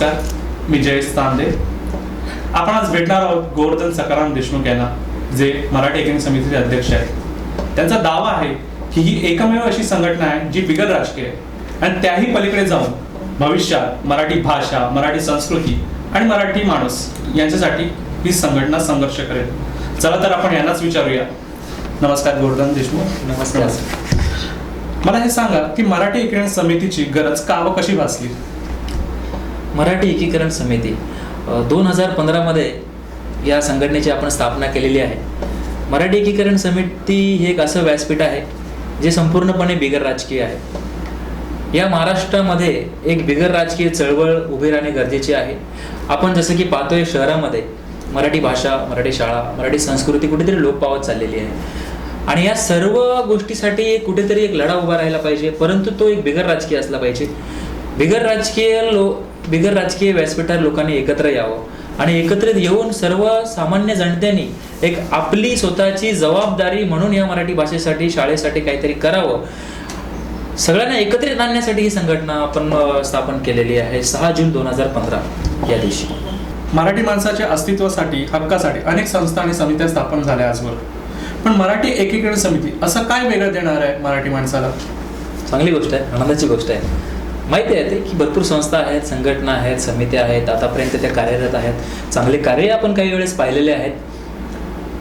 नमस्कार मी जयेश तांदे आपण आज भेटणार आहोत गोवर्धन सकाराम देशमुख यांना जे मराठी एकेक समितीचे अध्यक्ष आहेत. त्यांचा दावा आहे की ही एकमेव अशी संघटना आहे जी बिगर राजकीय आहे. आणि त्याही पलीकडे जाऊन भविष्यात मराठी भाषा मराठी संस्कृती आणि मराठी माणूस यांच्यासाठी ही संघटना संघर्ष करेल. चला तर आपण यांनाच विचारूया. नमस्कार गोवर्धन देशमुख. नमस्कार. मला हे सांगा की मराठी एकीकरण समितीची गरज का व कशी भासली? मराठी एकीकरण समिती दोन हजार पंधरामध्ये या संघटनेची आपण स्थापना केलेली आहे. मराठी एकीकरण समिती हे एक असं व्यासपीठ आहे जे संपूर्णपणे बिगर राजकीय आहे. या महाराष्ट्रामध्ये एक बिगर राजकीय चळवळ उभी राहणे गरजेचे आहे. आपण जसं की पाहतोय शहरामध्ये मराठी भाषा मराठी शाळा मराठी संस्कृती कुठेतरी लोप पावत चाललेली आहे. आणि या सर्व गोष्टीसाठी कुठेतरी एक लढा उभा राहिला पाहिजे परंतु तो एक बिगर राजकीय असला पाहिजे. बिगर राजकीय लो बिगर राजकीय व्यासपीठावर लोकांनी एकत्र यावं. आणि एकत्रित येऊन सर्व सामान्य जनतेने एक आपली स्वतःची जबाबदारी म्हणून या मराठी भाषेसाठी शाळेसाठी काहीतरी करावं. सगळ्यांना एकत्रित आणण्यासाठी ही संघटना आपण स्थापन केलेली आहे. सहा जून दोन हजार पंधरा या दिवशी. मराठी माणसाच्या अस्तित्वासाठी हक्कासाठी अनेक संस्था आणि समित्या स्थापन झाल्या आजवर. पण मराठी एकीकरण समिती असं काय वेगळं देणार आहे मराठी माणसाला? चांगली गोष्ट आहे. आनंदाची गोष्ट आहे. माहिती आहे ते की भरपूर संस्था आहेत संघटना आहेत समित्या आहेत आतापर्यंत त्या कार्यरत आहेत. चांगले कार्य आपण काही वेळेस पाहिलेले आहेत.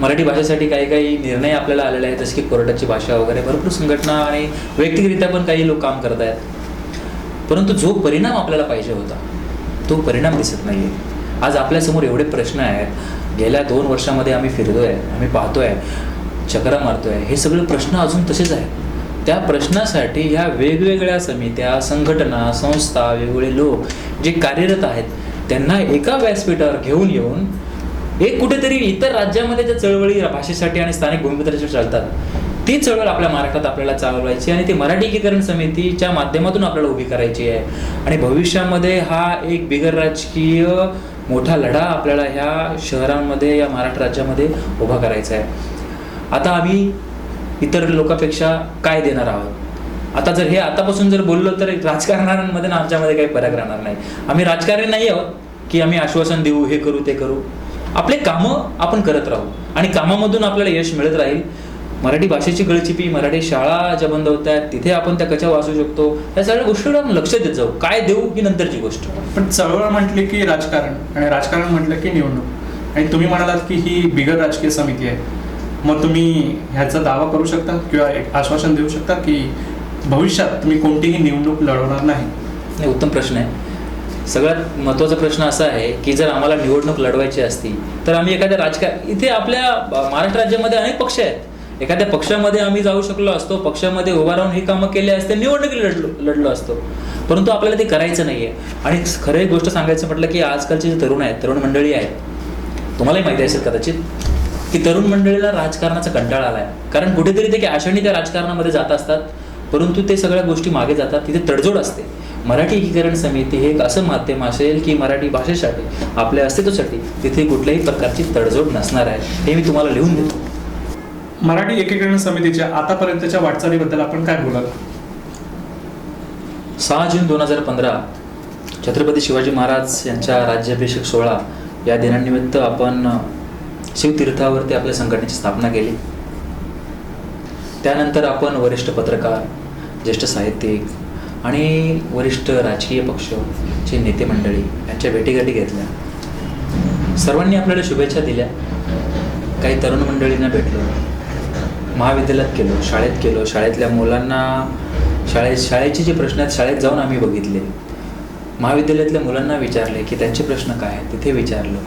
मराठी भाषेसाठी काही काही निर्णय आपल्याला आलेले आहेत जसे की कोर्टाची भाषा वगैरे. भरपूर संघटना आणि वैयक्तिकरित्या पण काही लोक काम करत आहेत. परंतु जो परिणाम आपल्याला पाहिजे होता तो परिणाम दिसत नाही आहे आज आपल्यासमोर एवढे प्रश्न आहेत. गेल्या दोन वर्षामध्ये आम्ही फिरतोय आम्ही पाहतोय चक्रा मारतोय. हे सगळे प्रश्न अजून तसेच आहेत. त्या प्रश्नासाठी ह्या वेगवेगळ्या समित्या संघटना संस्था वेगवेगळे लोक जे कार्यरत आहेत त्यांना एका व्यासपीठावर घेऊन येऊन एक कुठेतरी इतर राज्यामध्ये ज्या चळवळी भाषेसाठी आणि स्थानिक भूमिपुत्रासाठी चालतात ती चळवळ आपल्या महाराष्ट्रात आपल्याला चालवायची आणि ती मराठीकीकरण समितीच्या माध्यमातून आपल्याला उभी करायची आहे. आणि भविष्यामध्ये हा एक बिगर राजकीय मोठा लढा आपल्याला ह्या शहरांमध्ये या महाराष्ट्र राज्यामध्ये उभा करायचा आहे. आता आम्ही इतर लोकांपेक्षा काय देणार आहोत? आता जर हे आतापासून जर बोललो तर राजकारणांमध्ये ना आमच्यामध्ये काही फरक राहणार नाही. आम्ही राजकारणी नाही आहोत की आम्ही आश्वासन देऊ हे करू ते करू. आपले कामं आपण करत राहू. आणि कामामधून आपल्याला यश मिळत राहील. मराठी भाषेची गळचिपी मराठी शाळा ज्या बंद होत आहेत तिथे आपण त्या कशा वाचू शकतो. या सगळ्या गोष्टीवर आपण लक्ष देत जाऊ. काय देऊ ही नंतरची गोष्ट. पण चळवळ म्हटली की राजकारण. आणि राजकारण म्हटलं की निवडणूक. आणि तुम्ही म्हणालात की ही बिगर राजकीय समिती आहे. मग तुम्ही ह्याचा दावा करू शकता किंवा एक आश्वासन देऊ शकता की भविष्यात तुम्ही कोणतीही निवडणूक लढवणार नाही? उत्तम प्रश्न आहे. सगळ्यात महत्त्वाचा प्रश्न असा आहे की जर आम्हाला निवडणूक लढवायची असती तर आम्ही एखाद्या राजकार इथे आपल्या महाराष्ट्र राज्यामध्ये अनेक पक्ष आहेत. एखाद्या पक्षामध्ये आम्ही जाऊ शकलो असतो पक्षामध्ये उभा राहून हे कामं केले असते निवडणुकी लढलो लढलो असतो. परंतु आपल्याला ते करायचं नाही आहे आणि खरं एक गोष्ट सांगायचं म्हटलं की आजकालचे जे तरुण आहेत तरुण मंडळी आहेत तुम्हालाही माहिती असेल कदाचित की तरुण मंडळीला राजकारणाचा कंटाळा आलाय. कारण कुठेतरी ते की आशाने त्या राजकारणामध्ये जात असतात परंतु ते सगळ्या गोष्टी मागे जातात तिथे तडजोड असते. मराठी एकीकरण समिती हे एक असं माध्यम असेल की मराठी भाषेसाठी आपल्या अस्तित्वासाठी तिथे कुठल्याही प्रकारची तडजोड नसणार आहे हे मी तुम्हाला लिहून देतो. मराठी एकीकरण समितीच्या आतापर्यंतच्या वाटचालीबद्दल आपण काय बोलाल? सहा जून दोन हजार पंधरा छत्रपती शिवाजी महाराज यांच्या राज्याभिषेक सोहळा या दिनानिमित्त आपण शिवतीर्थावरती आपल्या संघटनेची स्थापना केली. त्यानंतर आपण वरिष्ठ पत्रकार ज्येष्ठ साहित्यिक आणि वरिष्ठ राजकीय पक्षचे नेते मंडळी यांच्या भेटीगाठी घेतल्या. सर्वांनी आपल्याला शुभेच्छा दिल्या. काही तरुण मंडळींना भेटलो. महाविद्यालयात केलो शाळेत केलो शाळेतल्या मुलांना शाळेत शाळेचे जे प्रश्न आहेत शाळेत जाऊन आम्ही बघितले. महाविद्यालयातल्या मुलांना विचारले की त्यांचे प्रश्न काय आहेत तिथे विचारलं.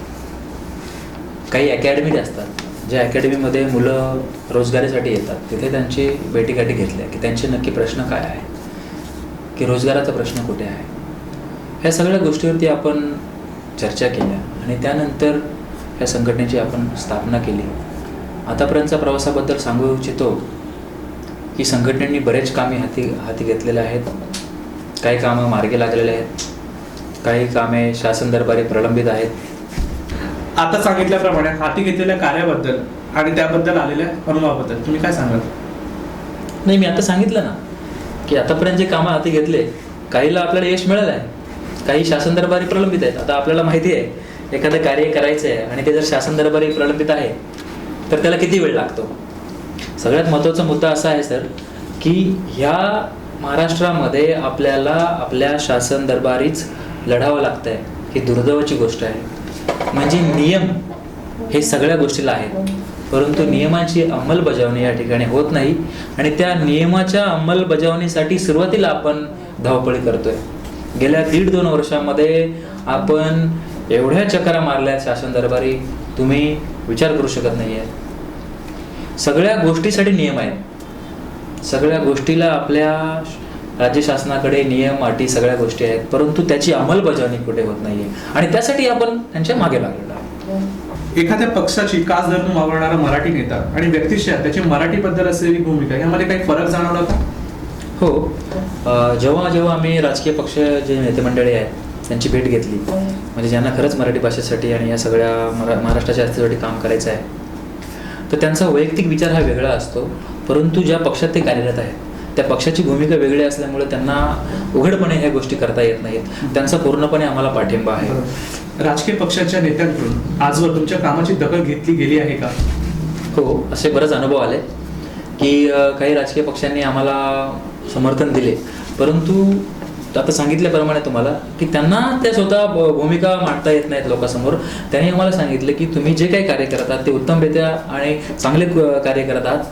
काही अकॅडमी असतात ज्या अकॅडमीमध्ये मुलं रोजगारीसाठी येतात. तिथे त्यांची भेटीगाठी घेतल्या की त्यांचे नक्की प्रश्न काय आहे की रोजगाराचा प्रश्न कुठे आहे? ह्या सगळ्या गोष्टीवरती आपण चर्चा केल्या आणि त्यानंतर ह्या संघटनेची आपण स्थापना केली. आतापर्यंतच्या प्रवासाबद्दल सांगू इच्छितो की संघटनेने बरेच कामे हाती हाती घेतलेले आहेत. काही कामं मार्गी लागलेले आहेत. काही कामे शासन दरबारी प्रलंबित आहेत. आता सांगितल्याप्रमाणे हाती घेतलेल्या कार्याबद्दल आणि त्याबद्दल आलेल्या अनुभवाबद्दल तुम्ही काय सांगाल? नाही मी आता सांगितलं ना की आतापर्यंत जे कामं हाती घेतले काहीला आपल्याला यश मिळालं आहे काही शासन दरबारी प्रलंबित आहेत. आता आपल्याला माहिती आहे एखादं कार्य करायचं आहे आणि ते जर शासन दरबारी प्रलंबित आहे तर त्याला किती वेळ लागतो? सगळ्यात महत्त्वाचा मुद्दा असा आहे सर की ह्या महाराष्ट्रामध्ये आपल्याला आपल्या शासन दरबारीच लढावं लागतंय. ही दुर्दैवाची गोष्ट आहे. म्हणजे नियम हे सगळ्या गोष्टीला आहेत. परंतु नियमांची अंमलबजावणी या ठिकाणी होत नाही आणि त्या नियमाच्या अंमलबजावणीसाठी सुरुवातीला आपण धावपळी करतोय. गेल्या दीड दोन वर्षामध्ये आपण एवढ्या चकरा मारल्या शासन दरबारी तुम्ही विचार करू शकत नाही आहे सगळ्या गोष्टीसाठी नियम आहेत. सगळ्या गोष्टीला आपल्या राज्य शासनाकडे नियम अटी सगळ्या गोष्टी आहेत परंतु त्याची अंमलबजावणी कुठे होत नाहीये. आणि त्यासाठी आपण त्यांच्या मागे लागलेलो आहे एखाद्या पक्षाची कास धरून वावरणारा मराठी नेता आणि व्यक्तिशः त्याची मराठीबद्दल असलेली भूमिका यामध्ये काही फरक जाणवला का? हो. जेव्हा जेव्हा आम्ही राजकीय पक्ष जे नेते मंडळी आहेत त्यांची भेट घेतली म्हणजे ज्यांना खरंच मराठी भाषेसाठी आणि या सगळ्या मरा महाराष्ट्राच्या अस्तित्वासाठी काम करायचं आहे तर त्यांचा वैयक्तिक विचार हा वेगळा असतो परंतु ज्या पक्षात ते कार्यरत आहेत त्या पक्षाची भूमिका वेगळी असल्यामुळे त्यांना उघडपणे ह्या गोष्टी करता येत नाहीत. त्यांचा पूर्णपणे आम्हाला पाठिंबा आहे. राजकीय पक्षाच्या नेत्यांकडून आजवर तुमच्या कामाची दखल घेतली गेली आहे का? हो असे बरेच अनुभव आले की काही राजकीय पक्षांनी आम्हाला समर्थन दिले. परंतु आता सांगितल्याप्रमाणे तुम्हाला की त्यांना त्या स्वतः भूमिका मांडता येत नाहीत लोकांसमोर. त्यांनी आम्हाला सांगितलं की तुम्ही जे काही कार्य करतात ते उत्तमरित्या आणि चांगले कार्य करत आहात.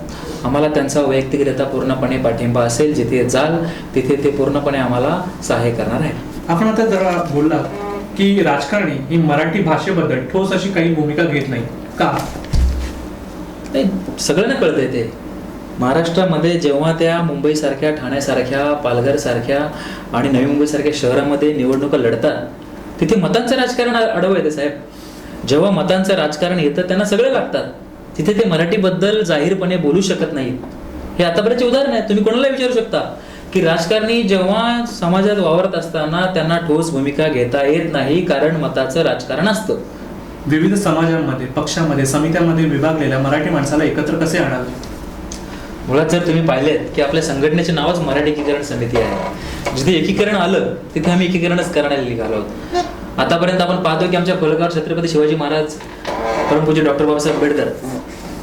आम्हाला त्यांचा वैयक्तिकरित्या पूर्णपणे पाठिंबा असेल जिथे जाल तिथे ते पूर्णपणे आम्हाला सहाय्य करणार आहे आपण आता जरा बोलला की राजकारणी ही मराठी भाषेबद्दल ठोस अशी काही भूमिका घेत नाही. का? नाही सगळ्यांना कळतंय ते. महाराष्ट्रामध्ये जेव्हा त्या मुंबईसारख्या ठाण्यासारख्या पालघरसारख्या आणि नवी मुंबईसारख्या शहरामध्ये निवडणुका लढतात तिथे मतांचं राजकारण अ- अडवं येते साहेब. जेव्हा मतांचं राजकारण येतं त्यांना सगळे लागतात. तिथे ते मराठीबद्दल जाहीरपणे बोलू शकत नाहीत. हे आतापर्यंतचे उदाहरण आहे तुम्ही कोणाला विचारू शकता की राजकारणी जेव्हा समाजात वावरत असताना त्यांना ठोस भूमिका घेता येत नाही कारण मताचं राजकारण असतं. विविध समाजांमध्ये पक्षामध्ये समित्यांमध्ये विभागलेल्या मराठी माणसाला एकत्र कसे आणावे? मुळात जर तुम्ही पाहिलेत की आपल्या संघटनेचे नावच मराठी एकीकरण समिती आहे. जिथे एकीकरण आलं तिथे आम्ही एकीकरणच करण्याला निघालो आहोत. आतापर्यंत आपण पाहतो की आमच्या फलकावर छत्रपती शिवाजी महाराज परमपूज्य डॉक्टर बाबासाहेब आंबेडकर.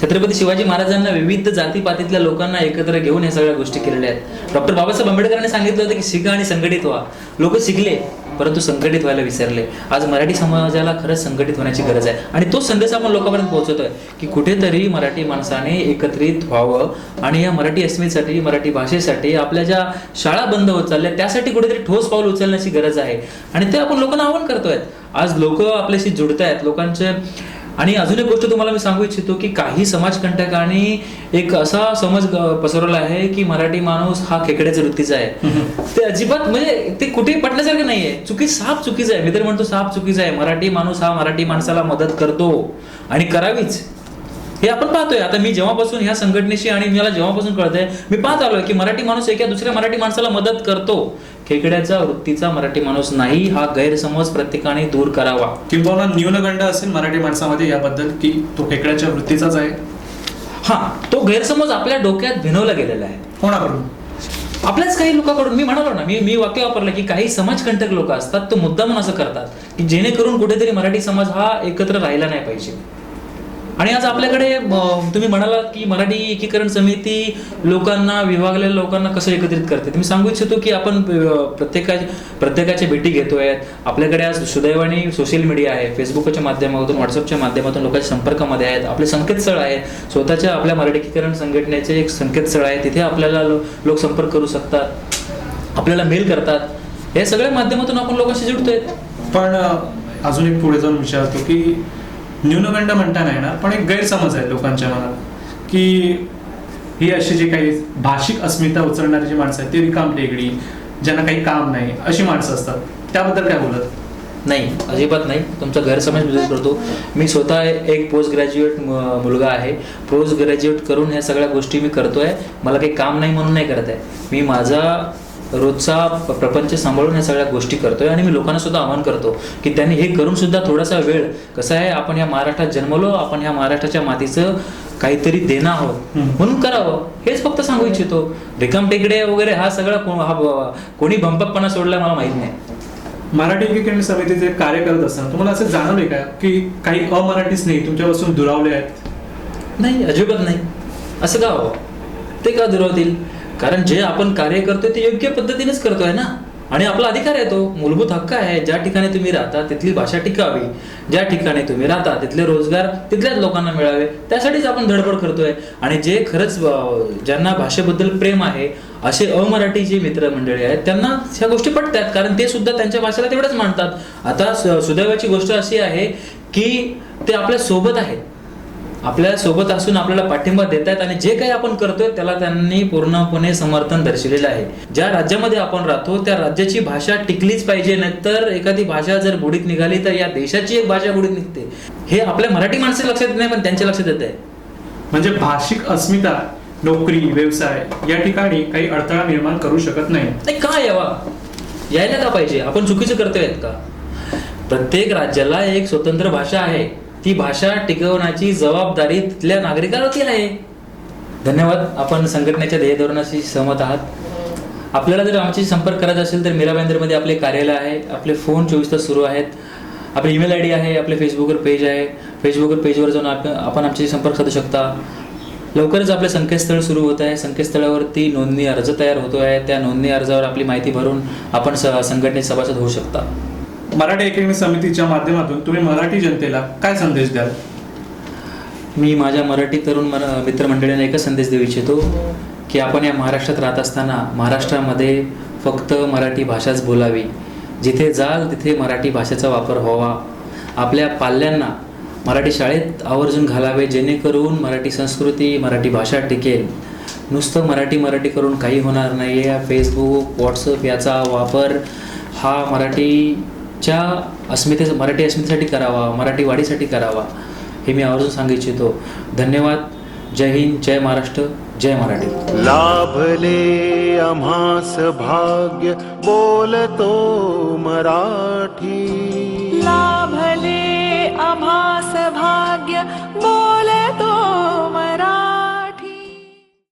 छत्रपती शिवाजी महाराजांना विविध जातीपातीतल्या लोकांना एकत्र घेऊन या सगळ्या गोष्टी केलेल्या आहेत. डॉक्टर बाबासाहेब आंबेडकरांनी सांगितलं होतं की शिका आणि संघटित व्हा. लोक शिकले परंतु संघटित व्हायला विसरले. आज मराठी समाजाला खरंच संघटित होण्याची गरज आहे. आणि तो संदेश आपण लोकांपर्यंत पोहोचवतोय की कुठेतरी मराठी माणसाने एकत्रित व्हावं आणि या मराठी अस्मितेसाठी मराठी भाषेसाठी आपल्या ज्या शाळा बंद होत चालल्या त्यासाठी कुठेतरी ठोस पाऊल उचलण्याची गरज आहे. आणि ते आपण लोकांना आव्हान करतोय. आज लोक आपल्याशी जुडत आहेत लोकांचे आणि अजून एक गोष्ट तुम्हाला मी सांगू इच्छितो की काही समाजकंटकांनी एक असा समज पसरवला आहे की मराठी माणूस हा खेकड्याच्या वृत्तीचा आहे. ते अजिबात म्हणजे ते कुठेही पटण्यासारखं नाहीये. चुकी साप चुकीचं आहे. मी तर म्हणतो साप चुकीचं आहे. मराठी माणूस हा मराठी माणसाला मदत करतो आणि करावीच. हे आपण पाहतोय. आता मी जेव्हापासून ह्या संघटनेशी आणि मला जेव्हापासून कळतंय मी पाहत आलोय की मराठी माणूस एका दुसऱ्या मराठी माणसाला मदत करतो. खेकड्याचा वृत्तीचा मराठी माणूस नाही हा गैरसमज प्रत्येकाने दूर करावा. किंबहुना न्यूनगंड असेल मराठी माणसामध्ये याबद्दल की तो खेकड्याच्या वृत्तीचाच आहे? हा तो गैरसमज आपल्या डोक्यात भिनवला गेलेला आहे. कोणाकडून? आपल्याच काही लोकांकडून मी म्हणालो ना मी मी वाक्य वापरलं की काही समाजकंटक लोक असतात तो मुद्दामून असं करतात की जेणेकरून कुठेतरी मराठी समाज हा एकत्र राहिला नाही पाहिजे. आणि आज आपल्याकडे तुम्ही म्हणालात की मराठी एकीकरण समिती लोकांना विभागलेल्या लोकांना कसं एकत्रित करते? तुम्ही सांगू इच्छितो की आपण प्रत्येका प्रत्येकाच्या भेटी घेतोय आपल्याकडे आज सुदैवाने सोशल मीडिया आहे. फेसबुकच्या माध्यमातून व्हॉट्सअपच्या माध्यमातून लोकांच्या संपर्कामध्ये आहेत. आपले संकेतस्थळ आहे स्वतःच्या आपल्या मराठी एकीकरण संघटनेचे एक संकेतस्थळ आहे. तिथे आपल्याला लो- लोक संपर्क करू शकतात. आपल्याला मेल करतात. या सगळ्या माध्यमातून आपण लोकांशी जुडतोय पण अजून एक पुढे जाऊन विचारतो की न्यूनगंड म्हणता नाही येणार पण एक गैरसमज आहे लोकांच्या मनात की ही अशी जी काही भाषिक अस्मिता उचलणारी जी माणसं आहेत ती रिकाम टेकडी ज्यांना काही काम नाही अशी माणसं असतात. त्याबद्दल काय बोलत? नाही अजिबात नाही. तुमचा गैरसमज दूर करतो. मी स्वतः एक पोस्ट ग्रॅज्युएट मुलगा आहे. पोस्ट ग्रॅज्युएट करून ह्या सगळ्या गोष्टी मी करतो आहे मला काही काम नाही म्हणून नाही करत आहे. मी माझा रोजचा प्रपंच सांभाळून ह्या सगळ्या गोष्टी करतोय आणि मी लोकांना सुद्धा आवाहन करतो की त्यांनी हे करून सुद्धा थोडासा वेळ कसं आहे आपण ह्या महाराष्ट्रात जन्मलो आपण ह्या महाराष्ट्राच्या मातीचं काहीतरी देणं आहोत. म्हणून करावं हेच फक्त सांगू इच्छितो. रिकाम टेकडे वगैरे हा सगळा को- हा कोणी भंपकपणा सोडला मला माहीत नाही. मराठी एकीकरण समितीचे कार्य करत असताना तुम्हाला असं जाणवले का की काही अमराठी स्नेही तुमच्यापासून दुरावले आहेत? नाही अजिबात नाही. असं का हवं ते का दुरावतील? कारण जे आपण कार्य करतोय ते योग्य पद्धतीनेच करतोय ना? आणि आपला अधिकार आहे तो. मूलभूत हक्क आहे. ज्या ठिकाणी तुम्ही राहता तिथली भाषा टिकावी. ज्या ठिकाणी तुम्ही राहता तिथले रोजगार तिथल्याच लोकांना मिळावे. त्यासाठीच आपण धडपड करतोय. आणि जे खरंच ज्यांना भाषेबद्दल प्रेम आहे असे अमराठी जे मित्रमंडळी आहेत त्यांना ह्या गोष्टी पटतात. कारण ते सुद्धा त्यांच्या भाषेला तेवढंच मानतात. आता सुदैवाची गोष्ट अशी आहे की ते आपल्यासोबत आहेत. आपल्यासोबत असून आपल्याला पाठिंबा देत आहेत आणि जे काही आपण करतोय त्याला त्यांनी पूर्णपणे समर्थन दर्शवलेलं आहे. ज्या राज्यामध्ये आपण राहतो त्या राज्याची भाषा टिकलीच पाहिजे नाहीतर एखादी भाषा जर बुडीत निघाली तर या देशाची एक भाषा बुडीत निघते. हे आपल्या मराठी माणसं लक्षात येत नाही पण त्यांच्या लक्षात येत आहे. म्हणजे भाषिक अस्मिता नोकरी व्यवसाय या ठिकाणी काही अडथळा निर्माण करू शकत नाही. नाही का यावा? यायला का पाहिजे? आपण चुकीचं करतोय का? प्रत्येक राज्याला एक स्वतंत्र भाषा आहे. ती भाषा टिकवण्याची जबाबदारी तिथल्या नागरिकांवरती आहे. धन्यवाद. आपण संघटनेच्या ध्येय धोरणाशी सहमत आहात. आपल्याला जर आमची संपर्क करायचा असेल तर मीरा मध्ये आपले कार्यालय आहे. आपले फोन चोवीस तास सुरू आहेत. आपले ईमेल आय डी आहे आपले फेसबुकवर पेज आहे. फेसबुकवर पेजवर जाऊन आप- आपण आमच्याशी संपर्क साधू शकता. लवकरच आपले संकेतस्थळ सुरू होत आहे. संकेतस्थळावरती नोंदणी अर्ज तयार होतो आहे त्या नोंदणी अर्जावर आपली माहिती भरून आपण स संघटनेत सभासद होऊ शकता. मराठी एकीकरण समितीच्या माध्यमातून तुम्ही मराठी जनतेला काय संदेश द्याल? मी माझ्या मराठी तरुण मित्रमंडळींना एकच संदेश देऊ इच्छितो की आपण या महाराष्ट्रात राहत असताना महाराष्ट्रामध्ये फक्त मराठी भाषाच बोलावी. जिथे जाल तिथे मराठी भाषेचा वापर व्हावा. आपल्या पाल्यांना मराठी शाळेत आवर्जून घालावे जेणेकरून मराठी संस्कृती मराठी भाषा टिकेल. नुसतं मराठी मराठी करून काही होणार नाही आहे फेसबुक व्हॉट्सअप याचा वापर हा मराठी मराठीच्या अस्मिते मराठी अस्मितेसाठी करावा मराठी वाढीसाठी करावा हे मी आवर्जून सांगू इच्छितो. धन्यवाद. जय हिंद जय महाराष्ट्र जय मराठी. लाभले आम्हास भाग्य बोलतो मराठी. लाभले आभास भाग्य बोल